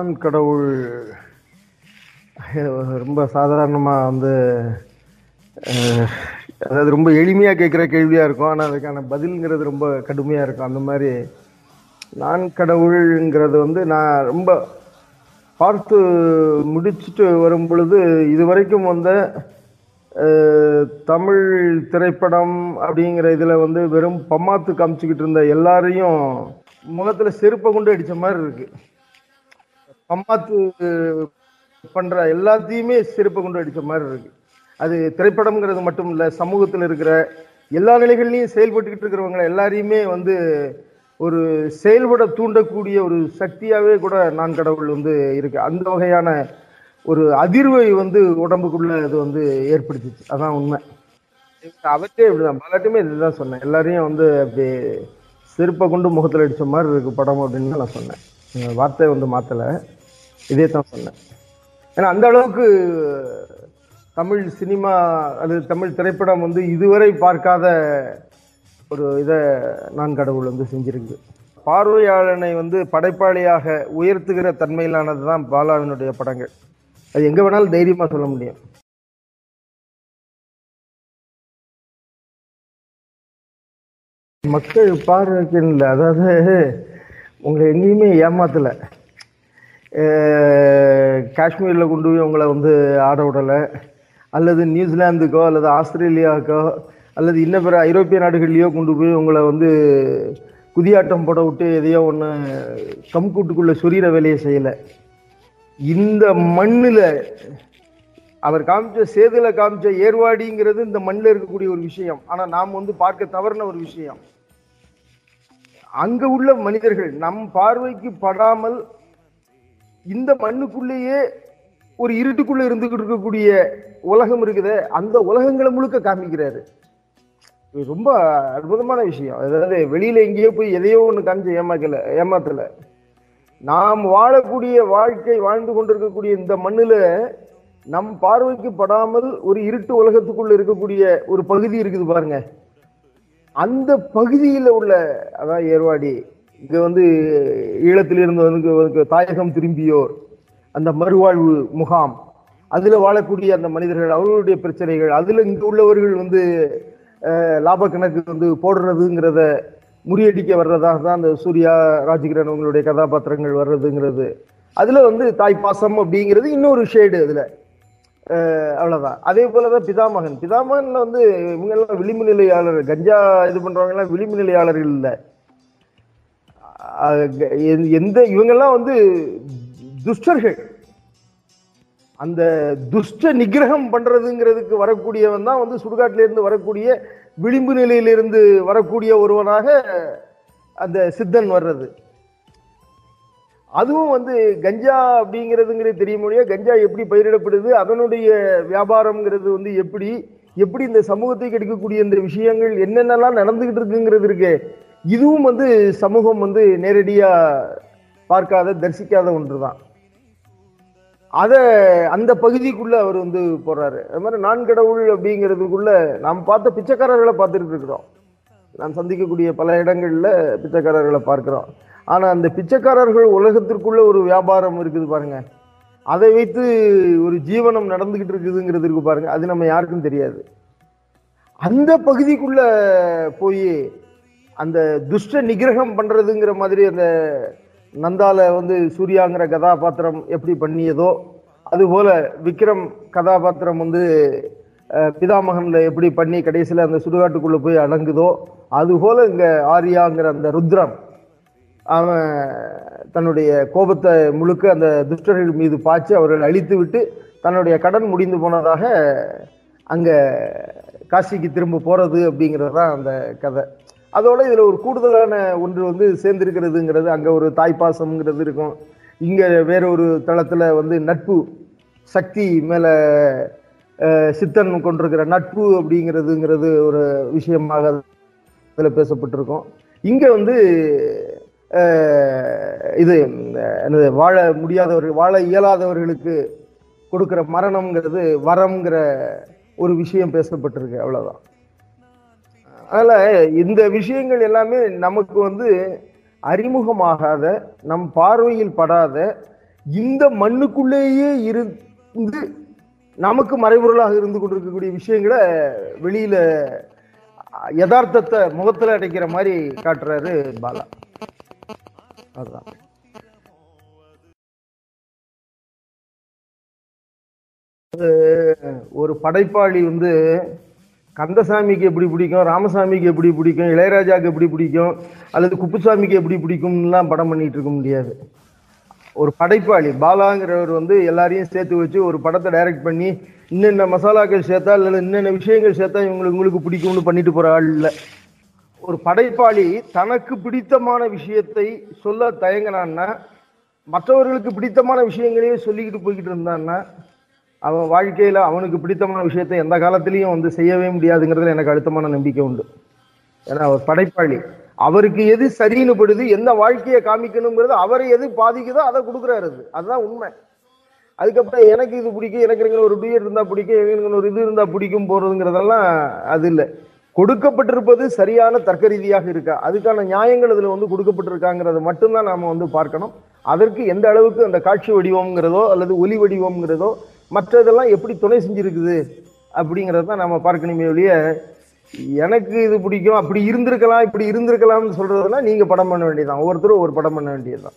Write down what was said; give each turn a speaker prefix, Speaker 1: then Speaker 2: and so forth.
Speaker 1: நான் கடவுள். ரொம்ப சாதாரணமாக வந்து அதாவது ரொம்ப எளிமையாக கேட்குற கேள்வியாக இருக்கும். ஆனால் அதுக்கான பதில்ங்கிறது ரொம்ப கடுமையாக இருக்கும். அந்த மாதிரி நான் கடவுள்ங்கிறது வந்து நான் ரொம்ப பார்த்து முடிச்சுட்டு வரும் பொழுது இதுவரைக்கும் வந்த தமிழ் திரைப்படம் அப்படிங்கிற இதில் வந்து வெறும் பம்மாத்து காமிச்சிக்கிட்டு இருந்த எல்லாரையும் முகத்தில் செருப்பை கொண்டு அடித்த மாதிரி இருக்குது பம்மாத்து பண்ற எல்லாத்தையுமே சிறப்பு கொண்டு அடிச்ச மாதிரி இருக்கு. அது திரைப்படம்ங்கிறது மட்டும் இல்லை சமூகத்தில் இருக்கிற எல்லா நிலைகள்லையும் செயல்பட்டுக்கிட்டு இருக்கிறவங்க எல்லாரையுமே வந்து ஒரு செயல்பட தூண்டக்கூடிய ஒரு சக்தியாகவே கூட நான் கடவுள் வந்து இருக்கு. அந்த வகையான ஒரு அதிர்வை வந்து உடம்புக்குள்ள அது வந்து ஏற்படுத்திச்சு. அதான் உண்மை. அவற்றே இப்படிதான் பலட்டுமே இதுதான் சொன்னேன். எல்லாரையும் வந்து அப்படி செருப்பை கொண்டு முகத்தில் அடித்த மாதிரி இருக்கு படம் அப்படின்னு நான் சொன்னேன். வார்த்தை வந்து மாற்றலை இதே தான் சொன்னேன். ஏன்னா அந்த அளவுக்கு தமிழ் சினிமா அது தமிழ் திரைப்படம் வந்து இதுவரை பார்க்காத ஒரு இதை நான் கடவுள் வந்து செஞ்சிருக்கு. பார்வையாளனை வந்து படைப்பாளியாக உயர்த்துகிற தன்மையிலானது தான் பாலாவினுடைய படங்கள். அது எங்கே வேணாலும் தைரியமாக சொல்ல முடியும். மக்கள் பார்வைக்கு இல்லை. அதாவது உங்களை எங்கேயுமே ஏமாத்தலை. காஷ்மீரில் கொண்டு போய் அவங்கள வந்து ஆட விடலை. அல்லது நியூசிலாந்துக்கோ அல்லது ஆஸ்திரேலியாவுக்கோ அல்லது இன்ன பிற ஐரோப்பிய நாடுகள்லேயோ கொண்டு போய் உங்களை வந்து குதியாட்டம் போட விட்டு எதையோ ஒன்று கம்கூட்டுக்குள்ளே சொரியிற வேலையை செய்யலை. இந்த மண்ணில் அவர் காமிச்ச சேதில் காமிச்ச ஏர்வாடிங்கிறது இந்த மண்ணில் இருக்கக்கூடிய ஒரு விஷயம். ஆனால் நாம் வந்து பார்க்க தவறின ஒரு விஷயம். அங்கே உள்ள மனிதர்கள் நம் பார்வைக்கு படாமல் இந்த மண்ணுக்குள்ளேயே ஒரு இருட்டுக்குள்ள இருந்துகிட்டு இருக்கக்கூடிய உலகம் இருக்குதே. அந்த உலகங்களை முழுக்க காமிக்கிறாரு. இது ரொம்ப அற்புதமான விஷயம். அதாவது வெளியில எங்கேயோ போய் எதையோ ஒண்ணு காமிச்சு ஏமாக்கல ஏமாத்தல. நாம் வாழக்கூடிய வாழ்க்கை வாழ்ந்து கொண்டிருக்கக்கூடிய இந்த மண்ணுல நம் பார்வைக்கு படாமல் ஒரு இருட்டு உலகத்துக்குள்ள இருக்கக்கூடிய ஒரு பகுதி இருக்குது பாருங்க. அந்த பகுதியில் உள்ள அதான் ஏர்வாடி இங்க வந்து ஈழத்திலிருந்து வந்து தாயகம் திரும்பியோர். அந்த மறுவாழ்வு முகாம். அதுல வாழக்கூடிய அந்த மனிதர்கள் அவர்களுடைய பிரச்சனைகள் அதுல இங்க உள்ளவர்கள் வந்து லாப கணக்கு வந்து போடுறதுங்கிறத முறியடிக்க வர்றதாக தான் அந்த சூர்யா ராஜகிரண் அவங்களுடைய கதாபாத்திரங்கள் வர்றதுங்கிறது. அதுல வந்து தாய் பாசம் அப்படிங்கிறது இன்னொரு ஷேடு அதுல. அவ்வளவுதான். அதே போலதான் பிதாமகன். பிதாமகன்ல வந்து இவங்க எல்லாம் விளிம்பு நிலையாளர். கஞ்சா இது பண்றவங்க எல்லாம் விளிம்பு நிலையாளர்கள் இல்லை. எந்த- எந்த இவங்கெல்லாம் வந்து துஷ்டர்கள். அந்த துஷ்ட நிகிரகம் பண்றதுங்கிறதுக்கு வரக்கூடியவன் தான் வந்து சுடுகாட்டில இருந்து வரக்கூடிய விளிம்பு நிலையிலிருந்து வரக்கூடிய ஒருவனாக அந்த சித்தன் வர்றது. அதுவும் வந்து கஞ்சா அப்படிங்கிறதுங்கிறது தெரிய முடியாது கஞ்சா எப்படி பயிரிடப்படுது? அதனுடைய வியாபாரம்ங்கிறது வந்து எப்படி? எப்படி இந்த சமூகத்தை கெடுக்கக்கூடிய இந்த விஷயங்கள் என்னென்னலாம் நடந்துகிட்டு இருக்குங்கிறது இருக்கு. இதுவும் வந்து சமூகம் வந்து நேரடியா பார்க்காத தரிசிக்காத ஒன்று தான் அத அந்த பகுதிக்குள்ள அவர் வந்து போறாரு. அது மாதிரி நான் கடவுள் அப்படிங்கிறதுக்குள்ள நாம் பார்த்த பிச்சைக்காரர்களை பார்த்துட்டு இருக்கிறோம். நான் சந்திக்கக்கூடிய பல இடங்கள்ல பிச்சைக்காரர்களை பார்க்கிறோம். ஆனா அந்த பிச்சைக்காரர்கள் உலகத்திற்குள்ள ஒரு வியாபாரம் இருக்குது பாருங்க. அதை வைத்து ஒரு ஜீவனம் நடந்துகிட்டு இருக்குதுங்கிறது இருக்கு பாருங்க. அது நம்ம யாருக்கும் தெரியாது. அந்த பகுதிக்குள்ள போய் அந்த துஷ்ட நிகிரகம் பண்ணுறதுங்கிற மாதிரி அந்த நந்தால வந்து சூர்யாங்கிற கதாபாத்திரம் எப்படி பண்ணியதோ அதுபோல விக்ரம் கதாபாத்திரம் வந்து பிதாமகனில் எப்படி பண்ணி கடைசியில் அந்த சுடுகாட்டுக்குள்ளே போய் அடங்குதோ அதுபோல இங்கே ஆரியாங்கிற அந்த ருத்ரம் அவன் தன்னுடைய கோபத்தை முழுக்க அந்த துஷ்டர்கள் மீது பாய்ச்சி அவர்கள் அழித்து விட்டு தன்னுடைய கடன் முடிந்து போனதாக அங்கே காசிக்கு திரும்ப போகிறது அப்படிங்கிறது தான் அந்த கதை. அதோட இதில் ஒரு கூடுதலான ஒன்று வந்து சேர்ந்திருக்கிறதுங்கிறது அங்கே ஒரு தாய்ப்பாசம்ங்கிறது இருக்கும். இங்கே வேற ஒரு தளத்தில் வந்து நட்பு சக்தி மேலே சித்தன் கொண்டிருக்கிற நட்பு அப்படிங்கிறதுங்கிறது ஒரு விஷயமாக அதில் பேசப்பட்டிருக்கும். இங்கே வந்து இது என்னது வாழ முடியாதவர்கள் வாழ இயலாதவர்களுக்கு கொடுக்குற மரணம்ங்கிறது வரம்ங்கிற ஒரு விஷயம் பேசப்பட்டிருக்கு அவ்வளோதான் அதனால இந்த விஷயங்கள் எல்லாமே நமக்கு வந்து அறிமுகமாகாத நம் பார்வையில் படாத இந்த மண்ணுக்குள்ளேயே இருந்து நமக்கு மறைபொருளாக இருந்து கொண்டிருக்கக்கூடிய விஷயங்களை வெளியில யதார்த்தத்தை முகத்துல அடைக்கிற மாதிரி காட்டுறாரு பாலா. அதுதான். ஒரு படைப்பாளி வந்து கந்தசாமிக்கு எப்படி பிடிக்கும்? ராமசாமிக்கு எப்படி பிடிக்கும்? இளையராஜாவுக்கு எப்படி பிடிக்கும்? அல்லது குப்புசாமிக்கு எப்படி பிடிக்கும்லாம் படம் பண்ணிட்டு இருக்க முடியாது. ஒரு படைப்பாளி பாலாங்கிறவர் வந்து எல்லாரையும் சேர்த்து வச்சு ஒரு படத்தை டைரக்ட் பண்ணி இன்னென்ன மசாலாக்கள் சேர்த்தா இல்லை இன்னென்ன விஷயங்கள் சேர்த்தா இவங்களுக்கு உங்களுக்கு பிடிக்கும்னு பண்ணிட்டு போற ஆள் இல்லை. ஒரு படைப்பாளி தனக்கு பிடித்தமான விஷயத்தை சொல்ல தயங்கினான்னா மற்றவர்களுக்கு பிடித்தமான விஷயங்களையே சொல்லிக்கிட்டு போய்கிட்டு இருந்தான்னா அவன் வாழ்க்கையில் அவனுக்கு பிடித்தமான விஷயத்தை எந்த காலத்திலையும் வந்து செய்யவே முடியாதுங்கிறதுல எனக்கு அழுத்தமான நம்பிக்கை உண்டு. ஏன்னா அவர் படைப்பாளி. அவருக்கு எது சரின்னு படுது எந்த வாழ்க்கையை காமிக்கணுங்கிறது அவரை எது பாதிக்குதோ அதை கொடுக்குறாரு அது. அதுதான் உண்மை. அதுக்கப்புறம் எனக்கு இது பிடிக்கும் எனக்கு ஒரு டூயர் இருந்தால் பிடிக்கும் எனக்கு ஒரு இது இருந்தால் பிடிக்கும் போறதுங்கிறதெல்லாம் அது இல்லை. கொடுக்கப்பட்டிருப்பது சரியான தர்க்க ரீதியாக இருக்கா? அதுக்கான நியாயங்கள் இதில் வந்து கொடுக்கப்பட்டிருக்காங்கிறத மட்டும்தான் நாம் வந்து பார்க்கணும். அதற்கு எந்த அளவுக்கு அந்த காட்சி வடிவம்ங்கிறதோ அல்லது ஒலி வடிவம்ங்கிறதோ மற்றதெல்லாம் எப்படி துணை செஞ்சுருக்குது அப்படிங்கிறத தான் நம்ம பார்க்கணுமே ஒழிய எனக்கு இது பிடிக்கும் அப்படி இருந்திருக்கலாம் இப்படி இருந்திருக்கலாம்னு சொல்கிறதுனா நீங்கள் படம் பண்ண வேண்டியதுதான். ஒவ்வொருத்தரும் ஒரு படம் பண்ண வேண்டியதுதான்.